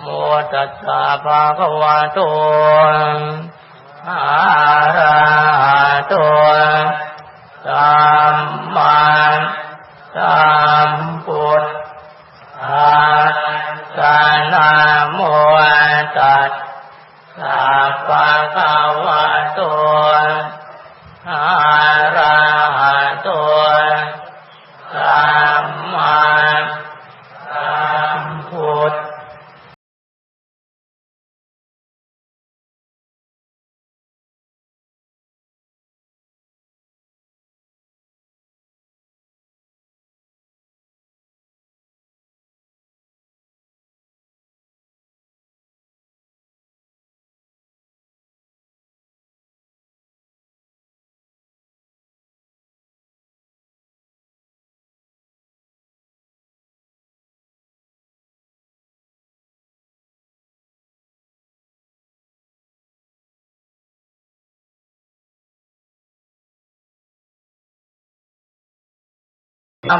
โมตัสสะภะคะวะโตอะระหะโตสัมมาสัมพุทธัสสะนะโมตัสสะภะคะวะโตอะ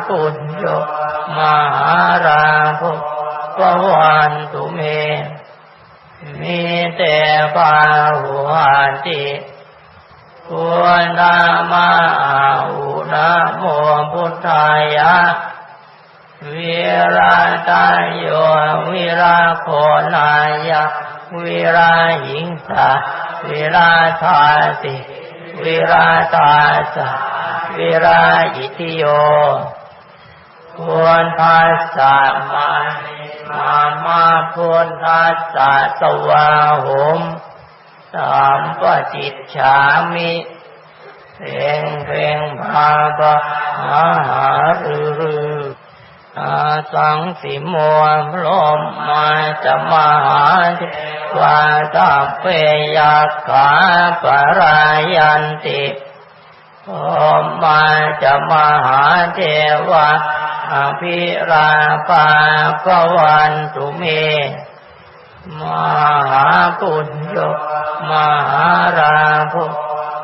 ปุญโยมหาราภปวันตุเม มีแต่ปาหุหันติควรนามาอุนะโมพุทธายะวิราตายโยวิราโคนายะวิราหิงสาวิราธาสิวิราตาสะวิราอิติโย ควรทัสสะมามามาพุทธัสสะสวาหุมสามปจิตฉามิเพ่งเพ่งพาปะหาหารืออาสังสิมพรหมมาจะมาหาเทวาตาเปยาขาปรายันติพรมมาจะมาหาเทวา อภิราปาปวันตุเม มหาปุญโยมหาราภ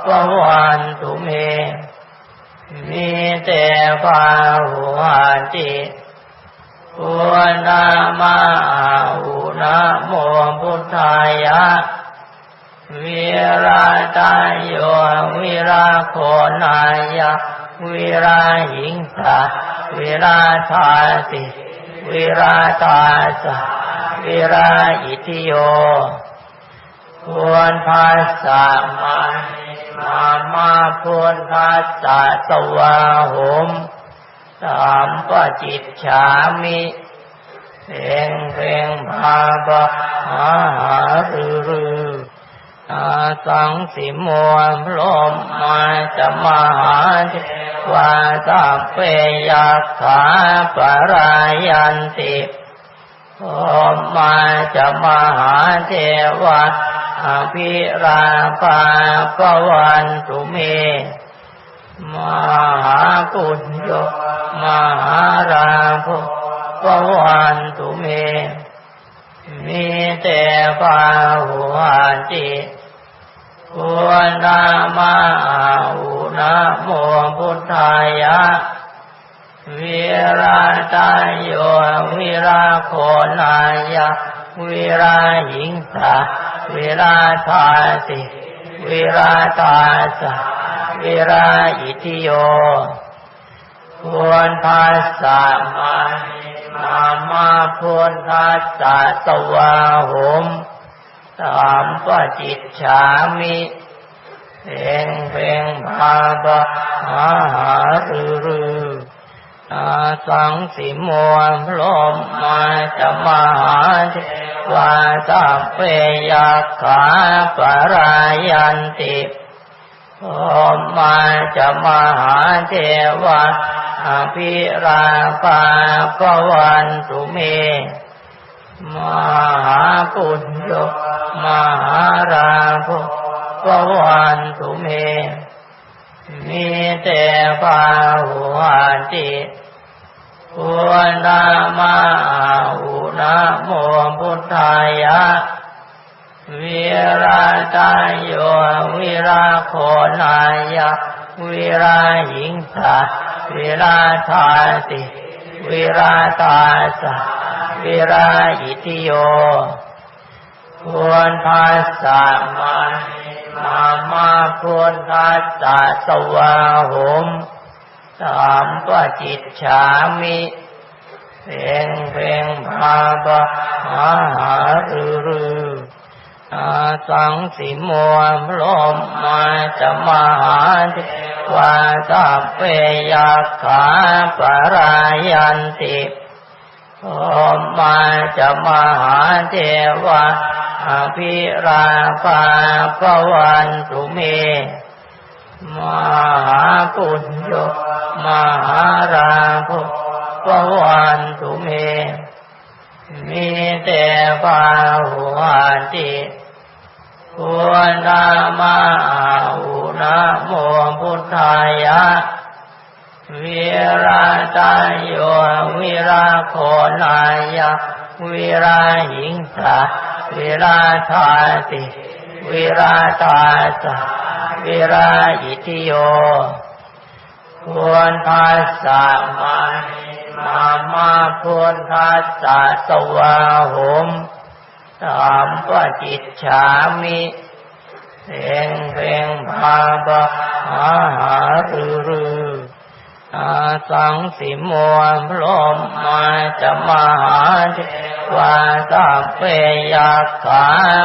ปวันตุเม มีแต่ปาหุหันติปุณามาอุนะโมพุทธายะ วิราตายโยวิราโคนายะวิราหิงสาวิราธาสิวิราตาสะวิราอิติโยควรภาษามามามาควรภาษาสวาหุมสามปจิตฉามิเพ่งเพ่งพาปะหาหารือ สังสิโมพรมมาจะมาหาเทวาตาเปยาขาปรายันติพรมมาจะมาหาเทวาอภิราปาปวันตุเมมหาปุญโยมหาราภปวันตุเมมีแต่ปาหุหันติ ควรนามาอุนะโมพุทธายะ วิราตายโยวิราโคนายะ วิราหิงสาวิราธาสิวิราตาสะวิราอิติโยควรภาษามามามาพุทธัสสะสวาหม สามปจิตฉามิเพ่งเพ่งพาปะหาหารือรืออาสังสิมพรหมมาจะมาหาเทวาตาเปยาขาปรายันติพรมมาจะมาหาเทวาอภิราปาปวันตุเม มหาปุญโย มหาราภปวันตุเม มีแต่ปาหุหันติควรนามาอุนะโมพุทธายะ วิราตายโยวิราโคนายะ วิราหิงสาวิราธาสิวิราตาสะวิรายิติโย ควรทัสสะมามามาควรทัสสะสวาหุมสามปจิตฉามิเพ่งเพ่งพาบะหาหารือรืออาสังสิมวมลมมาจะมาหาเทวาสัพเพยาขาปรายันติโอมมาจะมาหาเทวา อภิราภาปวันตุเม มหาปุญโยมหาราภปวันตุเม มีแต่ปาหุหันติควรนามาอุนะโมพุทธายะวิราตายโยวิราโคนายะวิราหิงสา วิราธาติวิราตาสะวิราอิติโย ควรทัสสะมามามาควรทัสสะสวาหุมสามปจิตฉามิเพ่งเพ่งพาบะหาหารือรืออาสังสิมวมลมมาจะมาหาเท วาสัพเพยัสสา